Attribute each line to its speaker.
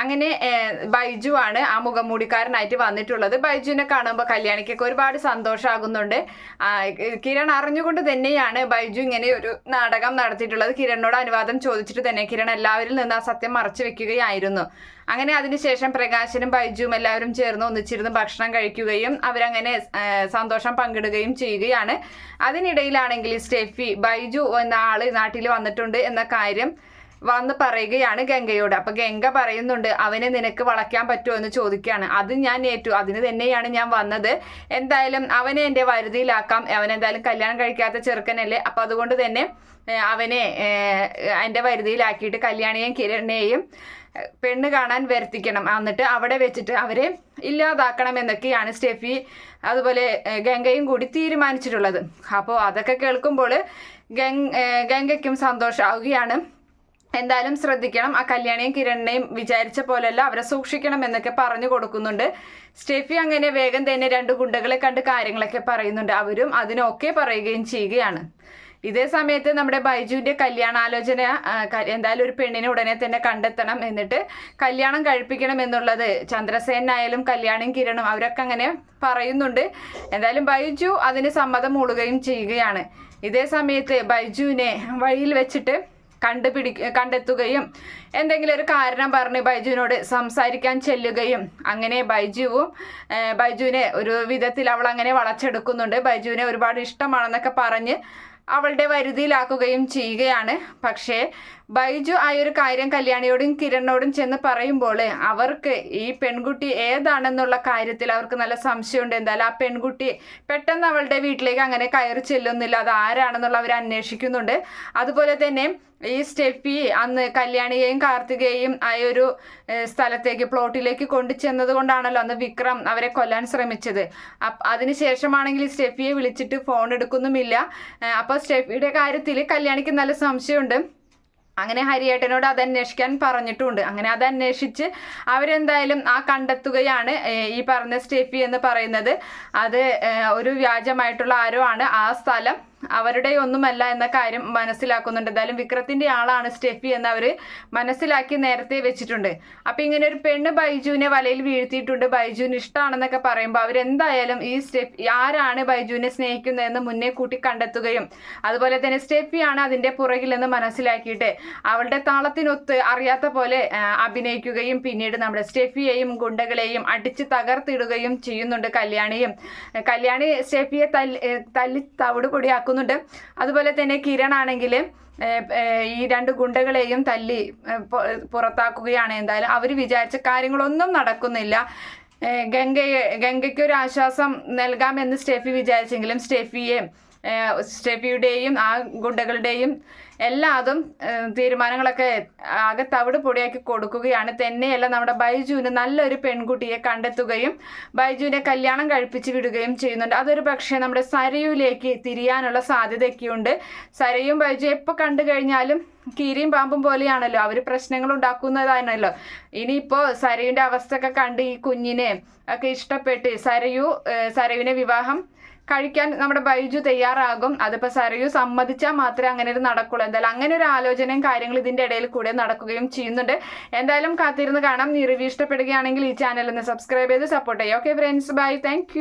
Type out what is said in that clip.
Speaker 1: അങ്ങനെ ബൈജു ആണ് ആ മുഖംമൂടിക്കാരനായിട്ട് വന്നിട്ടുള്ളത്. ബൈജുവിനെ കാണുമ്പോൾ കല്യാണിക്കൊക്കെ ഒരുപാട് സന്തോഷമാകുന്നുണ്ട് കിരൺ അറിഞ്ഞുകൊണ്ട് തന്നെയാണ് ബൈജു ഇങ്ങനെ ഒരു നാടകം നടത്തിയിട്ടുള്ളത്. കിരണിനോട് അനുവാദം ചോദിച്ചിട്ട് തന്നെ കിരൺ എല്ലാവരിൽ നിന്ന് ആ സത്യം മറച്ചു വെക്കുകയായിരുന്നു. അങ്ങനെ അതിനുശേഷം പ്രകാശനും ബൈജുവും എല്ലാവരും ചേർന്ന് ഒന്നിച്ചിരുന്ന് ഭക്ഷണം കഴിക്കുകയും അവരങ്ങനെ സന്തോഷം പങ്കിടുകയും ചെയ്യുകയാണ്. അതിനിടയിലാണെങ്കിൽ സ്റ്റെഫി ബൈജു എന്ന ആൾ നാട്ടിൽ വന്നിട്ടുണ്ട് എന്ന കാര്യം വന്ന് പറയുകയാണ് ഗംഗയോട്. അപ്പൊ ഗംഗ പറയുന്നുണ്ട് അവനെ നിനക്ക് വളയ്ക്കാൻ പറ്റുമോ? എന്ന് ചോദിക്കുകയാണ്. അത് ഞാൻ ഏറ്റു. അതിന് തന്നെയാണ് ഞാൻ വന്നത്. എന്തായാലും അവനെ എന്റെ വരുതിയിലാക്കാം. അവൻ എന്തായാലും കല്യാണം കഴിക്കാത്ത ചെറുക്കനല്ലേ. അപ്പൊ അതുകൊണ്ട് തന്നെ അവനെ എന്റെ വരുതിയിലാക്കിയിട്ട് കല്യാണിയെയും കിരണിനെയും പെണ്ണ് കാണാൻ വരുത്തിക്കണം. എന്നിട്ട് അവിടെ വെച്ചിട്ട് അവരെ ഇല്ലാതാക്കണം എന്നൊക്കെയാണ് സ്റ്റെഫി അതുപോലെ ഗംഗയും കൂടി തീരുമാനിച്ചിട്ടുള്ളത്. അപ്പോൾ അതൊക്കെ കേൾക്കുമ്പോൾ ഗംഗയ്ക്കും സന്തോഷമാവുകയാണ് എന്തായാലും ശ്രദ്ധിക്കണം. ആ കല്യാണിയും കിരണിനെയും വിചാരിച്ച പോലെയല്ല അവരെ സൂക്ഷിക്കണം എന്നൊക്കെ പറഞ്ഞു കൊടുക്കുന്നുണ്ട്. സ്റ്റെഫി അങ്ങനെ വേഗം തന്നെ രണ്ട് ഗുണ്ടകളെ കണ്ട് കാര്യങ്ങളൊക്കെ പറയുന്നുണ്ട്. അവരും അതിനൊക്കെ പറയുകയും ചെയ്യുകയാണ്. ഇതേ സമയത്ത് നമ്മുടെ ബൈജുവിന്റെ കല്യാണാലോചന എന്തായാലും ഒരു പെണ്ണിനെ ഉടനെ തന്നെ കണ്ടെത്തണം എന്നിട്ട് കല്യാണം കഴിപ്പിക്കണം എന്നുള്ളത് ചന്ദ്രസേനായാലും കല്യാണം കിരണും അവരൊക്കെ അങ്ങനെ പറയുന്നുണ്ട്. എന്തായാലും ബൈജു അതിന് സമ്മതം മൂളുകയും ചെയ്യുകയാണ്. ഇതേ സമയത്ത് ബൈജുവിനെ വഴിയിൽ വെച്ചിട്ട് കണ്ടുപിടി കണ്ടെത്തുകയും എന്തെങ്കിലും ഒരു കാരണം പറഞ്ഞ് ബൈജുവിനോട് സംസാരിക്കാൻ ചെല്ലുകയും അങ്ങനെ ബൈജുവും ബൈജുവിനെ ഒരു വിധത്തിൽ അവൾ അങ്ങനെ വളച്ചെടുക്കുന്നുണ്ട്. ബൈജുവിനെ ഒരുപാട് ഇഷ്ടമാണെന്നൊക്കെ പറഞ്ഞ് അവളുടെ വരുതിയിലാക്കുകയും ചെയ്യുകയാണ്. പക്ഷേ ബൈജു ആ ഒരു കാര്യം കല്യാണിയോടും കിരണിനോടും ചെന്ന് പറയുമ്പോൾ അവർക്ക് ഈ പെൺകുട്ടി ഏതാണെന്നുള്ള കാര്യത്തിൽ അവർക്ക് നല്ല സംശയമുണ്ട്. എന്തായാലും ആ പെൺകുട്ടി പെട്ടെന്ന് അവളുടെ വീട്ടിലേക്ക് അങ്ങനെ കയറി ചെല്ലുന്നില്ല. അത് ആരാണെന്നുള്ള അവർ അന്വേഷിക്കുന്നുണ്ട്. അതുപോലെ തന്നെ ഈ സ്റ്റെപ്പി അന്ന് കല്യാണിയെയും കാർത്തികയെയും ആ ഒരു സ്ഥലത്തേക്ക് പ്ലോട്ടിലേക്ക് കൊണ്ടുചെന്നത് കൊണ്ടാണല്ലോ അന്ന് വിക്രം അവരെ കൊല്ലാൻ ശ്രമിച്ചത്. അതിനുശേഷമാണെങ്കിൽ സ്റ്റെഫിയെ വിളിച്ചിട്ട് ഫോൺ എടുക്കുന്നുമില്ല. അപ്പൊ അപ്പോൾ സ്റ്റെഫിയുടെ കാര്യത്തിൽ കല്യാണിക്ക് നല്ല സംശയമുണ്ട്. അങ്ങനെ ഹരിയേട്ടനോട് അത് അന്വേഷിക്കാൻ പറഞ്ഞിട്ടുണ്ട്. അങ്ങനെ അത് അന്വേഷിച്ച് അവരെന്തായാലും ആ കണ്ടെത്തുകയാണ് ഈ പറഞ്ഞ സ്റ്റെഫി എന്ന് പറയുന്നത്. അത് ഒരു വ്യാജമായിട്ടുള്ള ആരോ ആണ് ആ സ്ഥലം. അവരുടെ ഒന്നുമല്ല എന്ന കാര്യം മനസ്സിലാക്കുന്നുണ്ട്. എന്തായാലും വിക്രത്തിന്റെ ആളാണ് സ്റ്റെഫി എന്ന് അവർ മനസ്സിലാക്കി നേരത്തെ വെച്ചിട്ടുണ്ട്. അപ്പൊ ഇങ്ങനെ ഒരു പെണ്ണ് ബൈജുവിനെ വലയിൽ വീഴ്ത്തിയിട്ടുണ്ട്. ബൈജുവിന് ഇഷ്ടമാണെന്നൊക്കെ പറയുമ്പോൾ അവരെന്തായാലും ഈ സ്റ്റെഫ് ആരാണ് ബൈജുവിനെ സ്നേഹിക്കുന്നതെന്ന് മുന്നേ കൂട്ടി കണ്ടെത്തുകയും അതുപോലെ തന്നെ സ്റ്റെഫിയാണ് അതിന്റെ പുറകിലെന്ന് മനസ്സിലാക്കിയിട്ട് അവളുടെ താളത്തിനൊത്ത് അറിയാത്ത പോലെ അഭിനയിക്കുകയും പിന്നീട് നമ്മുടെ സ്റ്റെഫിയെയും ഗുണ്ടകളെയും അടിച്ച് തകർത്തിടുകയും ചെയ്യുന്നുണ്ട് കല്യാണിയും. കല്യാണി സ്റ്റെഫിയെ തല്ലി തല്ലി തവിട് പൊടിയാക്കുന്നുണ്ട് അതുപോലെ തന്നെ കിരൺ ആണെങ്കിൽ ഈ രണ്ട് ഗുണ്ടകളെയും തല്ലി പുറത്താക്കുകയാണ് എന്തായാലും. അവർ വിചാരിച്ച കാര്യങ്ങളൊന്നും നടക്കുന്നില്ല. ഗംഗയെ ഗംഗയ്ക്ക് ഒരു ആശ്വാസം നൽകാമെന്ന് സ്റ്റെഫി വിചാരിച്ചെങ്കിലും സ്റ്റെഫിയെ സ്റ്റെഫിയുടെയും ആ ഗുണ്ടകളുടെയും എല്ലാം അതും തീരുമാനങ്ങളൊക്കെ ആകെ തവിട് പൊടിയാക്കി കൊടുക്കുകയാണ്. തന്നെയല്ല നമ്മുടെ ബൈജുവിന് നല്ലൊരു പെൺകുട്ടിയെ കണ്ടെത്തുകയും ബൈജുവിനെ കല്യാണം കഴിപ്പിച്ച് വിടുകയും ചെയ്യുന്നുണ്ട്. അതൊരു പക്ഷേ നമ്മുടെ സരയുലേക്ക് തിരിയാനുള്ള സാധ്യതയൊക്കെയുണ്ട്. സരയും ബൈജു എപ്പോൾ കണ്ടു കഴിഞ്ഞാലും കീരിയും പാമ്പും പോലെയാണല്ലോ. അവർ പ്രശ്നങ്ങൾ ഉണ്ടാക്കുന്നതാണല്ലോ. ഇനിയിപ്പോൾ സരയുടെ അവസ്ഥയൊക്കെ കണ്ട് ഈ കുഞ്ഞിനെ ഒക്കെ ഇഷ്ടപ്പെട്ട് സരയു സരയുവിനെ വിവാഹം കഴിക്കാൻ നമ്മുടെ ബൈജു തയ്യാറാകും. അതിപ്പോൾ സരയു സമ്മതിച്ചാൽ മാത്രമേ അങ്ങനെ ഒരു നടക്കുള്ളൂ. എന്തായാലും അങ്ങനെ ഒരു ആലോചനയും കാര്യങ്ങളും ഇതിന്റെ ഇടയിൽ കൂടെ നടക്കുകയും ചെയ്യുന്നുണ്ട്. എന്തായാലും കാത്തിരുന്ന് കാണാം. ഈ റിവ്യൂ ഇഷ്ടപ്പെടുകയാണെങ്കിൽ ഈ ചാനൽ ഒന്ന് സബ്സ്ക്രൈബ് ചെയ്ത് സപ്പോർട്ട് ചെയ്യാം. Okay friends bye thank